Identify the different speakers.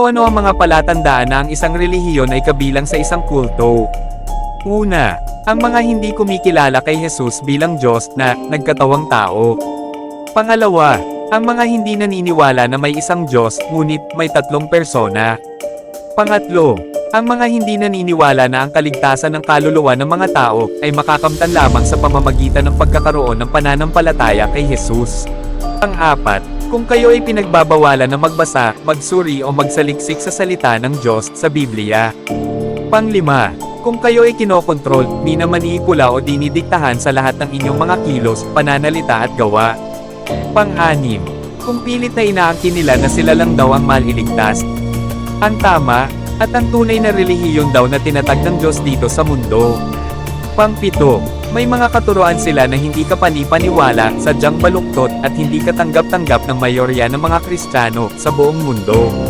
Speaker 1: Ano ang mga palatandaan na ang isang relihiyon ay kabilang sa isang kulto? Una, ang mga hindi kumikilala kay Jesus bilang Diyos na nagkatawang tao. Pangalawa, ang mga hindi naniniwala na may isang Diyos ngunit may tatlong persona. Pangatlo, ang mga hindi naniniwala na ang kaligtasan ng kaluluwa ng mga tao ay makakamtan lamang sa pamamagitan ng pagkakaroon ng pananampalataya kay Jesus. Pang-apat, kung kayo ay pinagbabawalan na magbasa, magsuri o magsaliksik sa salita ng Diyos sa Biblia. Panglima, kung kayo ay kinokontrol, minamanipula o dinidiktahan sa lahat ng inyong mga kilos, pananalita at gawa. Pang-anim, kung pilit na inaangkin nila na sila lang daw ang maliligtas. Ang tama, at ang tunay na relihiyon daw na tinatag ng Diyos dito sa mundo. Pangpito, may mga katuruan sila na hindi ka panipaniwala, sadyang baluktot at hindi katanggap-tanggap ng mayorya ng mga Kristiyano sa buong mundo.